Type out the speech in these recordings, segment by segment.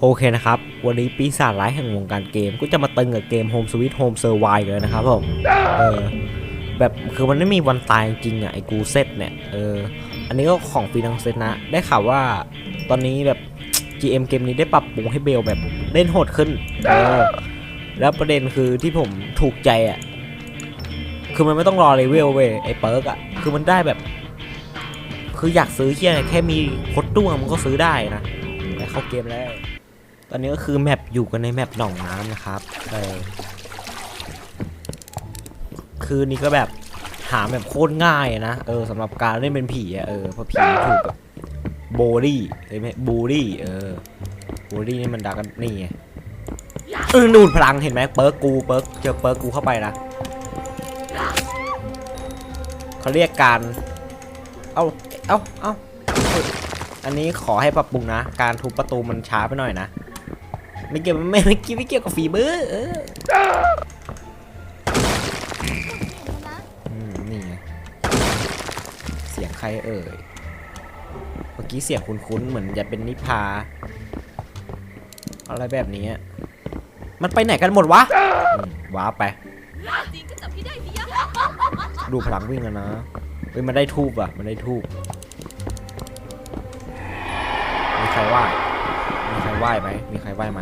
โอเคนะครับ วันนี้ปีศาจร้ายแห่งวงการเกม ก็จะมาตึงกับเกม Home Sweet Home Survive เลยนะครับผม เออ แบบคือมันไม่มีวันตายจริงอะไอ้กูเซตเนี่ย เออ อันนี้ก็ของฟีนังเซตนะ ได้ข่าวว่าตอนนี้แบบ GM เกมนี้ได้ปรับปรุงให้เบลแบบเล่นโหดขึ้น เออ แล้วประเด็นคือที่ผมถูกใจอะ คือมันไม่ต้องรอเลเวลเว้ยไอ้เปิร์กอะ คือมันได้แบบ คืออยากซื้อเที่ยแค่มีโคดด้วงมันก็ซื้อได้นะไปเข้าเกมแล้ว ตอนนี้ก็คือแมปอยู่กันในแมปหนองน้ำนะครับเออคือนี่ก็แบบหาแบบโคตรง่ายนะ เออสำหรับการเล่นเป็นผีอะเออเพราะผีถูกแบบโบลี่ใช่ไหมบูลี่เออบูลี่นี่มันดักกันนี่ไงเออดูดพลังเห็นไหมเปิร์กกูเปิร์กเจอเปิร์กกูเข้าไปนะเขาเรียกการเอาเอาเอาอันนี้ขอให้ปรับปรุงนะ การทุบประตูมันช้าไปหน่อยนะ ไม่เกี่ยวไม่ไม่เกี่ยวไม่เกี่ยวกับฝีมือเอออืมนี่ไงเสียงใครเอ่ยเมื่อกี้เสียงคุ้นๆเหมือนจะเป็นนิพา อะไรแบบนี้ มันไปไหนกันหมดวะว้าไป ดูพลังวิ่งแล้วนะเฮ้ยมันได้ทูบอะ มันได้ทูบมีใครไหว้ มีใครไหว้ไหมมีใครไหว้ไหม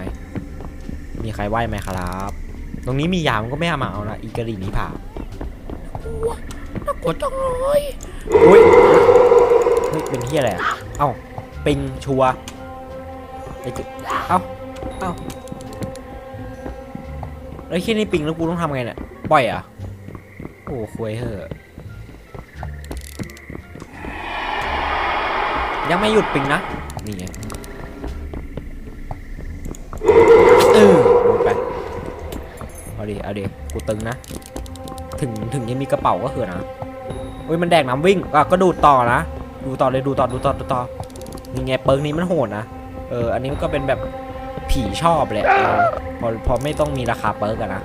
มีใครไหว้ไหมครับ ตรงนี้มียามก็ไม่เอามาเอานะอีกะหรี่นี้ผ่าน่ากลัวจังเลยอุ้ยเฮ้ยเป็นที่อะไรอะเอ้าปิงชัวร์ไอ้จุเอ้าเอ้าแล้วที่นี่ปิงแล้วกูต้องทำไงเนี่ยปล่อยเหรอะโอ้คุยเหอะยังไม่หยุดปิงนะนี่ไงเออลงไป เอา ดิเอาดิกูตึงนะ ถึงถึงยังมีกระเป๋าก็คือะนะเฮ้ยมันแดกน้ำวิ่งอะก็ดูดต่อนะ ดูต่อเลยดูต่อดูต่อดูต่อนี่ไงเปิร์กนี้มันโหดนะ เออ อันนี้มันก็เป็นแบบผีชอบแหละออพอพอไม่ต้องมีราคาเปิร์กอะนะ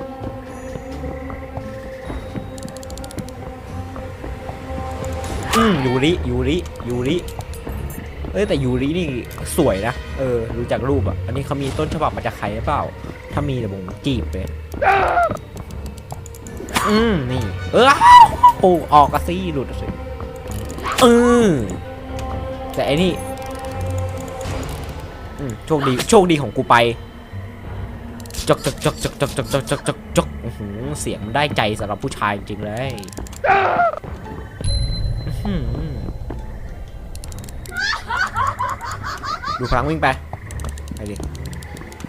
อืมยูริยูริยูริ เอ้ยแต่ยูรินี่สวยนะ เออดูจากรูปอะ อันนี้เขามีต้นฉบับมาจากใครหรือเปล่า ถ้ามีเดี๋ยวผมจีบเลยอืมนี่ เออปูออกกระซี่หลุดสิเออแต่อ้นี่อืมโชคดีโชคดีของกูไปจกจกจกจกจกจกจกจกจกจกหือเสียงมันได้ใจสำหรับผู้ชายจริงเลยอื้อหือ ดูพลังวิ่งไป ไปดิ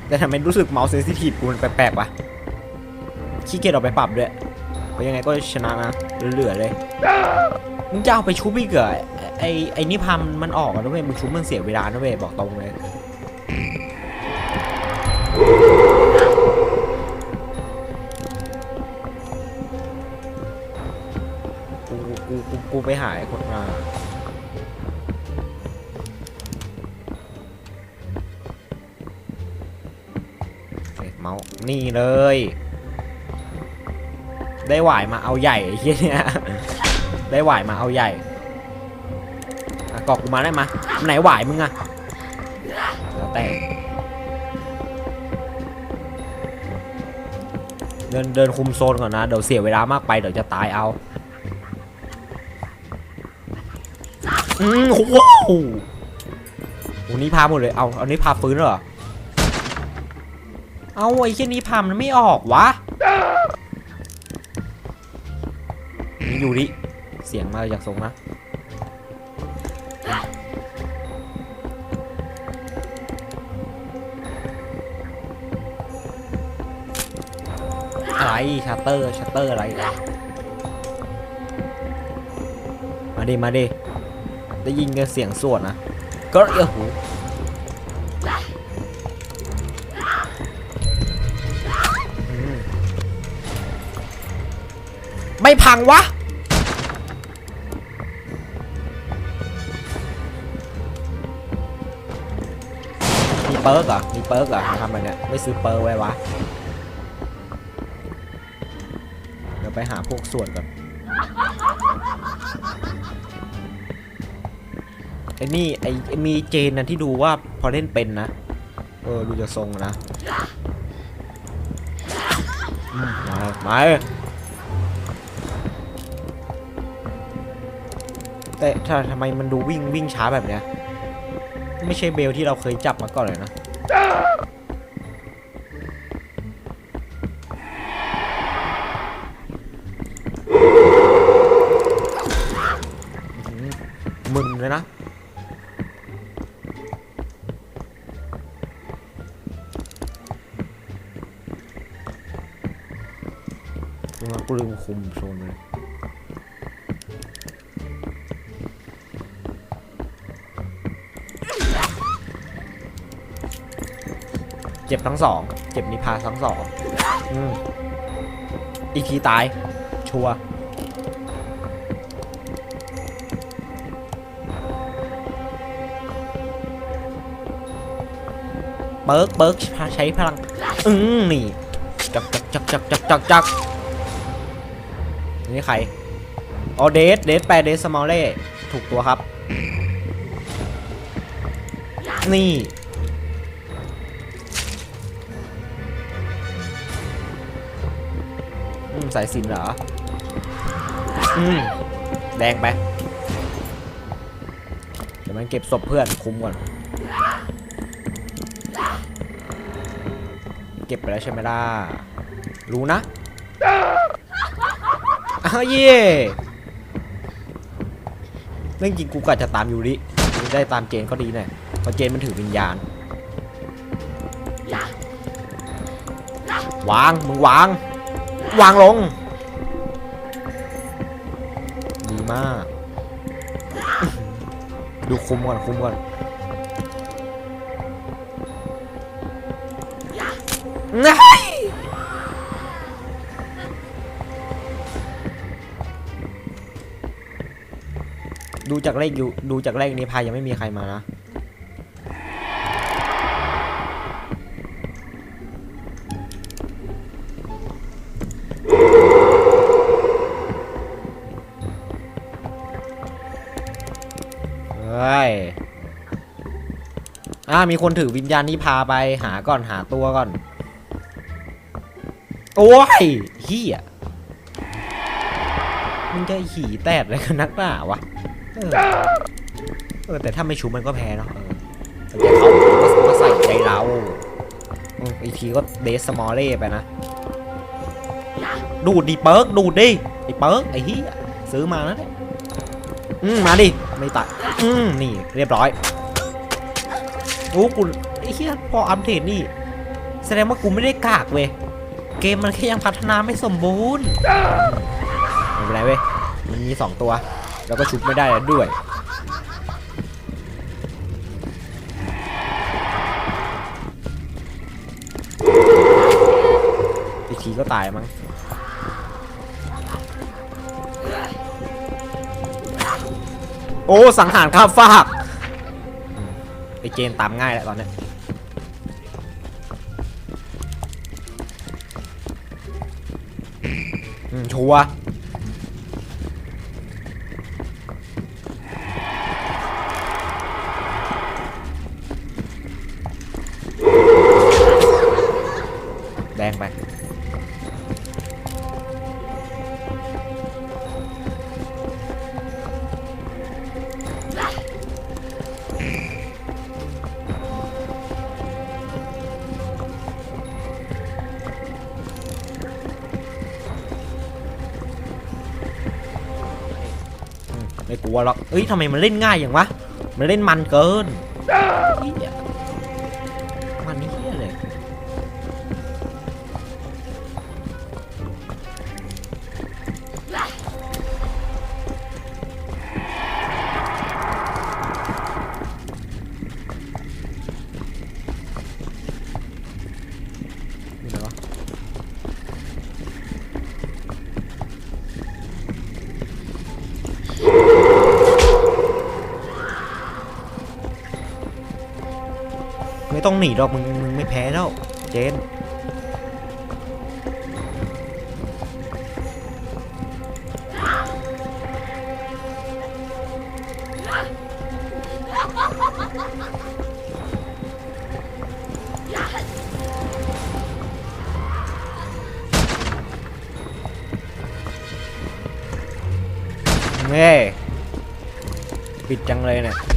แต่ทำไมรู้สึกเมาส์เซนซิทีฟกูมันแปลกๆวะขี้เกียจออกไปปรับด้วยก็ยังไงก็ชนะนะเหลือๆเลย มึงจะเอาไปชุบอีกเหรอไอไอนี่พามมันออกนะเว้ยมึงชุบมันเสียเวลานะเว้ยบอกตรงเลยกูกูกูไปหาไอ้คนมา นี่เลย ได้หวายมาเอาใหญ่ไอ้เหี้ยเนี่ยได้หวายมาเอาใหญ่อะกอกกูมาได้มาไหนหวายมึงอะแล้วแต่เดินเดินคุมโซนก่อนนะ เดี๋ยวเสียเวลามากไปเดี๋ยวจะตายเอาอืมโอ้โหโอ้นี่พาหมดเลย เอาเอานี่พาฟื้นเหรอ เอาไอ้แค่นี้พามันไม่ออกวะนี่ยูริเสียงมาจากทรงนะอะไรชัตเตอร์ชัตเตอร์อะไรมาดิมาดิได้ยินกันเสียงสวดนะก็เอียหู ไม่พังวะ มีเปิร์กเหรอ มีเปิร์กเหรอทำอะไรเนี่ย ไม่ซื้อเปิร์กไว้วะ เดี๋ยวไปหาพวกส่วนก่อนไอ้นี่ไอ้มีเจนนะที่ดูว่าพอเล่นเป็นนะ เออ ดูจะทรงนะมมามา แต่ทำไมมันดูวิ่งวิ่งช้าแบบเนี้ย ไม่ใช่เบลที่เราเคยจับมาก่อนเลยนะมึนเลยนะกูลืมคุมโซนเลย จ็บทั้งสอง เจ็บนิพาทั้งสองอืมอีกทีตาย ชัวร์เบิร์กเบิร์กใช้พลัง อืมนี่จักจักจักจักจักจักจักนี่ใครอ๋อเดทเดทแปลเดทสมอลเล่ถูกตัวครับ นี่ สายสินเหรอ อืม แดงไป เดี๋ยวมันเก็บศพเพื่อนคุมก่อน เก็บไปแล้วใช่ไหมล่ะ รู้นะอ้าวเย่เรื่องจริงกูกะจะตามยูริไม่ได้ตามเจนก็ดีหน่อยเพราะเจนมันถือวิญญาณ วาง มึงวาง วางลง ดีมาก ดูคุมก่อน คุมก่อน ไงดูจากเลขอยู่ ดูจากเลขนี้พายยังไม่มีใครมานะ อ่ามีคนถือวิญญาณนี้พาไปหาก่อนหาตัวก่อน โอ้ยเฮียมันจะหี่แตดอะไรกันนักหนาวะเออเออแต่ถ้าไม่ชุบมันก็แพ้เนาะเออแต่เขาก็มาใส่ใจเราอีกทีก็เดสสมอลเล่ไปนะ ดูดดิเปิร์กดูดดิไอเปิร์กไอเฮียซื้อมานะเนี่ยอืมมาดิ ไม่ตัดอืมนี่เรียบร้อย โอ้กูไอ้เฮียพออัปเดตนี่ แสดงว่ากูไม่ได้กากเว้ยเกมมันแค่ยังพัฒนาไม่สมบูรณ์ไม่เป็นไรเว้ยมันมีสองตัว แล้วก็ชุบไม่ได้แล้วด้วยอีกทีก็ตายมั้งโอ้ สังหารข้ามฟาก ไอเจนตามง่ายแหละตอนนี้ชัว มไม่กลัวหรอกเอ้ยทำไมมันเล่นง่ายอย่างวะ มันเล่นมันเกินเหี้ยมัน ต้องหนีหรอกมึงมึงไม่แพ้แล้วเจนเฮ้ปิดจังเลยเนี่ย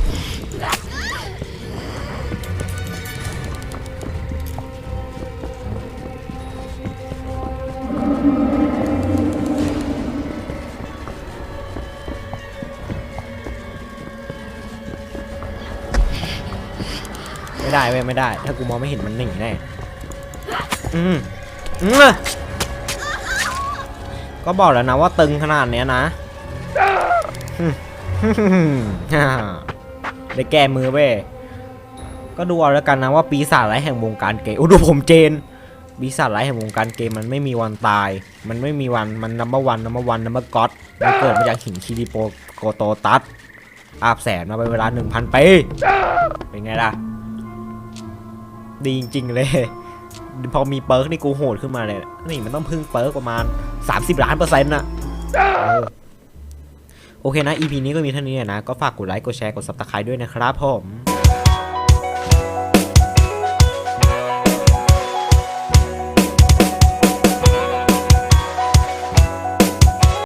ไม่ได้เว้ยไม่ได้ ถ้ากูมองไม่เห็นมันหนีแน่อืมอืมก็บอกแล้วนะว่าตึงขนาดเนี้ยนะอืมฮ่าได้แก้มือเว้ยก็ดูเอาแล้วกันนะว่าปีศาจร้ายแห่งวงการเกมโอ้ดูผมเจนปีศาจร้ายแห่งวงการเกมมันไม่มีวันตาย มันไม่มีวันมันนัมเบอร์วันนัมเบอร์วันนัมเบอร์ก็อดมันเกิดมาจากหินคิริโปโกโตตัสอาบแสนมาเป็นเวลา1,000ปีเป็นไงล่ะ ดีจริง ๆ เลย พอมีเปิร์กนี่กูโหดขึ้นมาเลย นี่มันต้องพึ่งเปิร์กประมาณ 30 ล้านเปอร์เซ็นต์นะโอเคนะ EP นี้ก็มีเท่านี้นะ ก็ฝากกดไลค์ กดแชร์ กด subscribe ด้วยนะครับผม